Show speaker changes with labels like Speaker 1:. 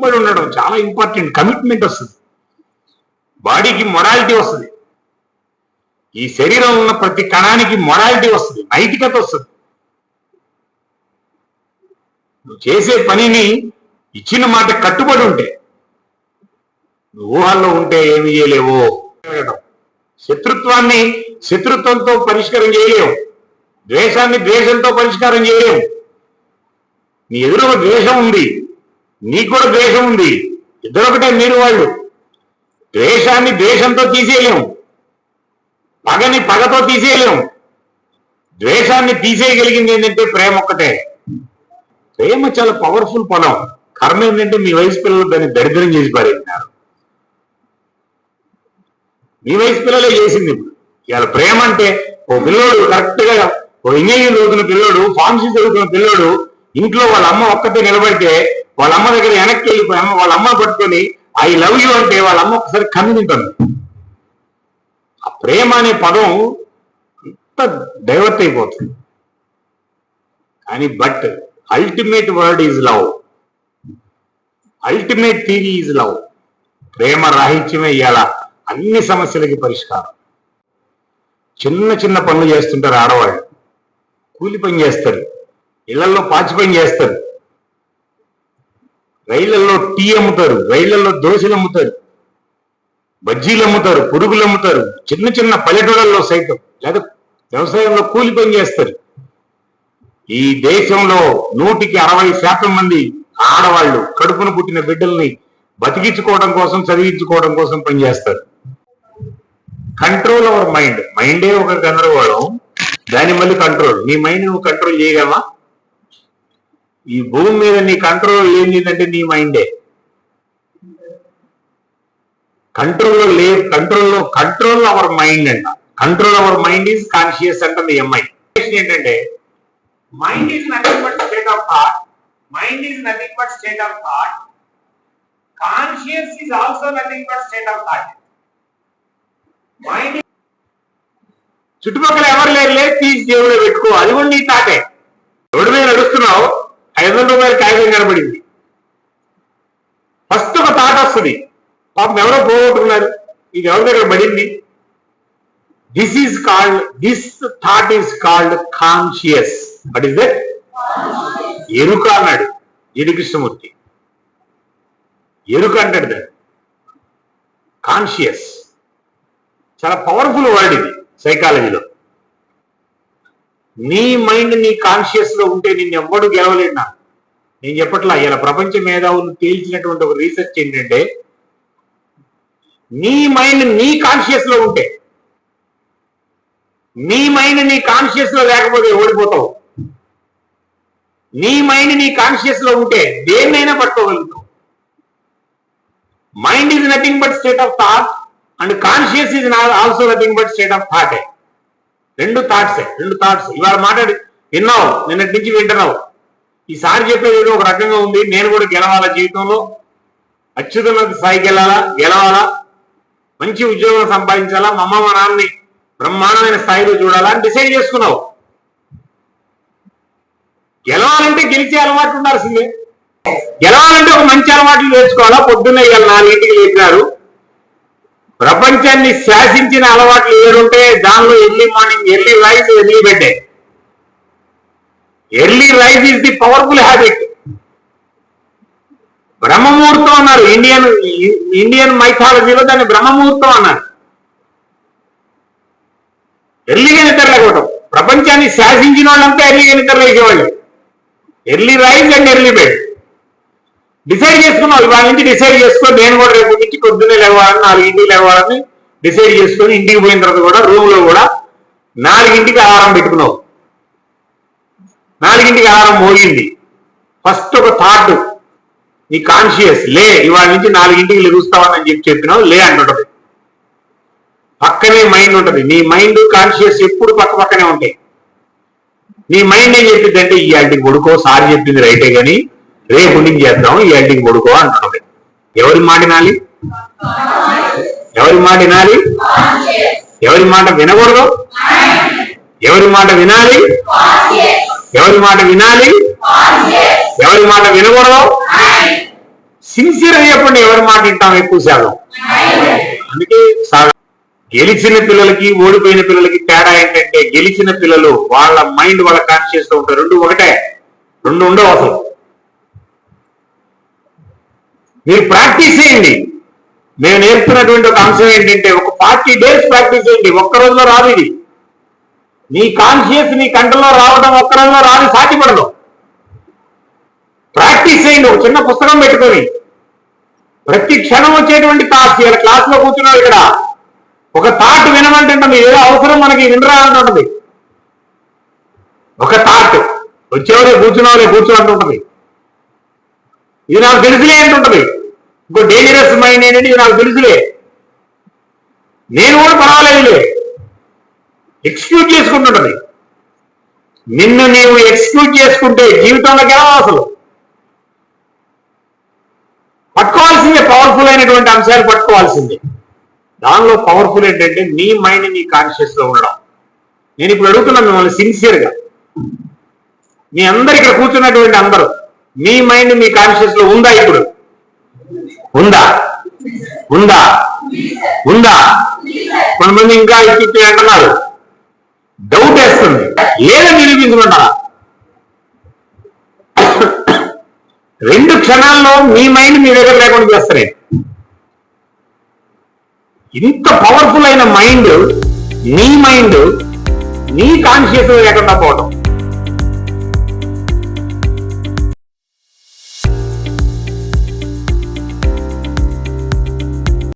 Speaker 1: కట్టుబడి ఉండడం చాలా ఇంపార్టెంట్ కమిట్మెంట్ వస్తుంది. బాడీకి మొరాలిటీ వస్తుంది. ఈ శరీరం ఉన్న ప్రతి కణానికి మొరాలిటీ వస్తుంది. నైతికత వస్తుంది. నువ్వు చేసే పనిని ఇచ్చిన మాట కట్టుబడి ఉంటే నువ్వు ఊహల్లో ఉంటే ఏమి చేయలేవు. శత్రుత్వాన్ని శత్రుత్వంతో పరిష్కారం చేయలేవు. ద్వేషాన్ని ద్వేషంతో పరిష్కారం చేయలేవు. నీ ఎదురు ద్వేషం ఉంది. నీకు కూడా ద్వేషం ఉంది. ఇద్దరు ఒకటే మీరు వాళ్ళు ద్వేషాన్ని ద్వేషంతో తీసేయలేము. పగని పగతో తీసేయలేము. ద్వేషాన్ని తీసేయగలిగింది ఏంటంటే ప్రేమ ఒక్కటే. ప్రేమ చాలా పవర్ఫుల్ పదం. కర్మ ఏంటంటే మీ వయసు పిల్లలు దాన్ని దరిద్రం చేసి పారేసినారు మీ వయసు పిల్లలే చేసింది ఇప్పుడు. ఇవాళ ప్రేమ అంటే ఓ పిల్లోడు కరెక్ట్గా ఓ ఇంజనీరింగ్ చదువుతున్న పిల్లోడు ఫార్మసీ చదువుతున్న పిల్లోడు ఇంట్లో వాళ్ళ అమ్మ ఒక్కతే నిలబడితే వాళ్ళ అమ్మ దగ్గర వెనక్కి వెళ్ళిపోయాము వాళ్ళ అమ్మ పట్టుకొని ఐ లవ్ యూ అంటే వాళ్ళ అమ్మ ఒకసారి కన్ను ఆ ప్రేమ అనే పదం అంత డైవర్ట్ అయిపోతుంది. కానీ but ultimate word is love ultimate theory is love ప్రేమ రాహిత్యమే ఇవాళ అన్ని సమస్యలకి పరిష్కారం. చిన్న చిన్న పనులు చేస్తుంటారు ఆడవాళ్ళు. కూలి పని చేస్తారు. ఇళ్ళలో పాచి పని చేస్తారు. రైళ్ళలో టీ అమ్ముతారు రైళ్ళలో దోశలు అమ్ముతారు బజ్జీలు అమ్ముతారు పురుగులు అమ్ముతారు చిన్న చిన్న పల్లెటూళ్ళల్లో సైతం లేదా వ్యవసాయంలో కూలి పని చేస్తారు. ఈ దేశంలో నూటికి అరవై శాతం మంది ఆడవాళ్ళు కడుపున పుట్టిన బిడ్డల్ని బతికించుకోవడం కోసం చదివించుకోవడం కోసం పనిచేస్తారు కంట్రోల్ అవర్ మైండ్ మైండే ఒక గందరగోళం దాని మళ్ళీ కంట్రోల్. నీ మైండ్ నువ్వు కంట్రోల్ చేయగలవా? ఈ భూమి మీద నీ కంట్రోల్ ఏంటంటే నీ మైండే. కంట్రోల్ లే కంట్రోల్ కంట్రోల్ అవర్ మైండ్ అంట. Control our mind is conscious అంటుంది ఎంఐ ఏంటంటే mind is nothing but state of thought mind is nothing but state of thought conscious is also nothing but state of thought mind చుట్టుపక్కల ఎవరు లేరులే తీసి జేబులో పెట్టుకో. అది కూడా నీ తాటే. ఎవరి మీద నడుస్తున్నావు ఐదు వందల రూపాయల కాగితం కనబడింది. ఫస్ట్ ఒక థాట్ వస్తుంది. పాపం ఎవరో పోగొట్టుకున్నారు. ఇది ఎవరి దగ్గర పడింది? This is called this thought is called conscious what is that ఎరుక అన్నాడు. ఎడి కృష్ణమూర్తి ఎరుక అంటాడు దాన్ని. కాన్షియస్ చాలా పవర్ఫుల్ వర్డ్ ఇది సైకాలజీలో నీ మైండ్ నీ కాన్షియస్లో ఉంటే నిన్ను ఎవ్వడు గెలవలేడు నాకు. నేను చెప్పట్లా ఇలా ప్రపంచ మేధావులు తేల్చినటువంటి ఒక రీసెర్చ్ ఏంటంటే నీ మైండ్ నీ కాన్షియస్లో ఉంటే నీ మైండ్ నీ కాన్షియస్లో లేకపోతే ఓడిపోతావు. నీ మైండ్ నీ కాన్షియస్లో ఉంటే దేన్నైనా పట్టుకోగలుగుతావు. Mind is nothing but state of thought and conscious is also nothing but state of thought రెండు థాట్స్ రెండు థాట్స్ ఇవాళ మాట్లాడి విన్నావు నిన్నటి నుంచి వింటున్నావు. ఈసారి చెప్పేది ఒక రకంగా ఉంది. నేను కూడా గెలవాలా జీవితంలో? అత్యున్నత స్థాయికి వెళ్ళాలా? గెలవాలా? మంచి ఉద్యోగం సంపాదించాలా? మా అమ్మ మా నాన్నని బ్రహ్మాండమైన స్థాయిలో చూడాలా అని డిసైడ్ చేసుకున్నావు. గెలవాలంటే గెలిచే అలవాటు ఉండాల్సిందే. గెలవాలంటే ఒక మంచి అలవాట్లు నేర్చుకోవాలా? పొద్దున్నే ఇవాళ నాలుగింటికి లేపినారు ప్రపంచాన్ని శాసించిన అలవాట్లు ఏడుంటే దానిలో early morning early rise early bed. Early rise is the powerful habit. బ్రహ్మముహూర్తం అన్నారు. ఇండియన్ ఇండియన్ మైథాలజీలో దాన్ని బ్రహ్మముహూర్తం అన్నారు. ఎర్లీగా నిద్రలేకపోవటం ప్రపంచాన్ని శాసించిన వాళ్ళంతా ఎర్లీగా నిద్రలేసేవాళ్ళు early rise and early bed. Decide చేసుకున్నావు ఇవాళ నుంచి డిసైడ్ చేసుకొని నేను కూడా రేపు నుంచి పొద్దున్నే లేవాలని నాలుగింటికి లేవాలని డిసైడ్ చేసుకొని ఇంటికి పోయిన తర్వాత కూడా రూమ్లో కూడా నాలుగింటికి ఆహారం పెట్టుకున్నావు. నాలుగింటికి ఆహారం మోగింది. ఫస్ట్ ఒక థాట్ నీ కాన్షియస్ లే ఇవాళ నుంచి నాలుగింటికి లెగుస్తావని చెప్పి చెప్పినావు లే అంటుంటది పక్కనే మైండ్ ఉంటది. నీ మైండ్ కాన్షియస్ ఎప్పుడు పక్క పక్కనే ఉంటాయి. నీ మైండ్ ఏం చెప్పింది అంటే ఈ ఆంటీకి పడుకో చెప్పింది రైటే కానీ రేపు నుంచి చేద్దాం ఈ ఆంటీకి పడుకో అంటున్నది ఎవరి మాట వినాలి? ఎవరి మాట వినాలి? ఎవరి మాట వినకూడదు? ఎవరి మాట వినాలి? ఎవరి మాట వినాలి? ఎవరి మాట వినకూడదు? సిన్సియర్ చెప్పండి ఎవరి మాట వింటాం ఎక్కువ శాతం? అందుకే గెలిచిన పిల్లలకి ఓడిపోయిన పిల్లలకి తేడా ఏంటంటే గెలిచిన పిల్లలు వాళ్ళ మైండ్ వాళ్ళ కాన్షియస్లో ఉంటారు. రెండు ఒకటే. రెండు ఉండవు అసలు. మీరు ప్రాక్టీస్ చేయండి. మేము నేర్పుతున్నటువంటి ఒక అంశం ఏంటంటే ఒక ఫార్టీ డేస్ ప్రాక్టీస్ చేయండి ఒక్క రోజులో రాదు ఇది. నీ కాన్షియస్ నీ కంటలో రావడం ఒక్క రోజులో రాదు సాధ్యపడదు. ప్రాక్టీస్ చేయండి ఒక చిన్న పుస్తకం పెట్టుకొని. ప్రతి క్షణం వచ్చేటువంటి క్లాస్ ఇక్కడ క్లాస్లో కూర్చున్నావు ఇక్కడ. ఒక థాట్ వినమంటే ఏదో అవసరం మనకి వినరా అంటుంటది ఒక థాట్ వచ్చేవారే కూర్చున్నావులే కూర్చో అంటుంటది ఇది నాకు తెలుసులే అంటుంటది. ఇంకో డేంజరస్ మైండ్ ఏంటంటే ఇది నాకు తెలుసులే. నేను కూడా పర్వాలేదులే. ఎక్స్క్యూజ్ చేసుకుంటుంటది. నిన్ను నీవు ఎక్స్క్యూజ్ చేసుకుంటే జీవితంలోకి ఎలా అసలు? పట్టుకోవాల్సిందే పవర్ఫుల్ అయినటువంటి అంశాలు పట్టుకోవాల్సిందే. దానిలో పవర్ఫుల్ ఏంటంటే నీ మైండ్ నీ కాన్షియస్లో ఉండడం. నేను ఇప్పుడు అడుగుతున్నా మిమ్మల్ని సిన్సియర్గా మీ అందరు ఇక్కడ కూర్చున్నటువంటి అందరూ మీ మైండ్ మీ కాన్షియస్లో ఉందా ఇప్పుడు? ఉందా? ఉందా? ఉందా? కొంతమంది ఇంకా ఇచ్చి అంటున్నారు. డౌట్ వేస్తుంది. లేదా నిరూపించమంటారా రెండు క్షణాల్లో మీ మైండ్ మీ దగ్గర లేకుండా చేస్తారే? ఇంత పవర్ఫుల్ అయిన మైండ్ నీ మైండ్ నీ కాన్షియస్ లేకుండా పోవడం